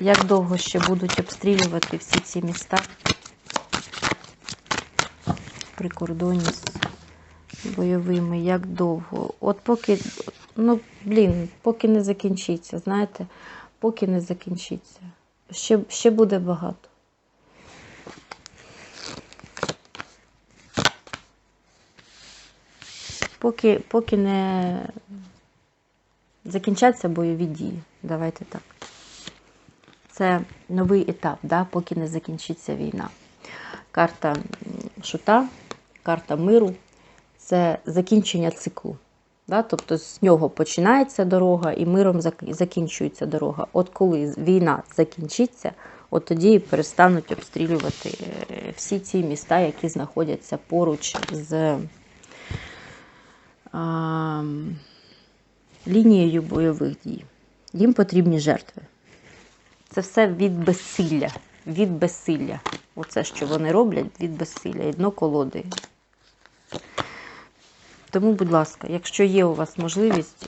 Як довго ще будуть обстрілювати всі ці міста при кордоні з бойовими? Як довго? От поки, ну, блін, поки не закінчиться, знаєте, поки не закінчиться. Ще, ще буде багато. Поки, поки не закінчаться бойові дії. Давайте так. Це новий етап, да, поки не закінчиться війна. Карта шута, карта миру це закінчення циклу. Да? Тобто з нього починається дорога і миром закінчується дорога. От коли війна закінчиться, от тоді і перестануть обстрілювати е, всі ці міста, які знаходяться поруч з а, лінією бойових дій. Їм потрібні жертви. Це все від безсилля. Від безсилля. Оце, що вони роблять, від безсилля. І дно колоди. Тому, будь ласка, якщо є у вас можливість,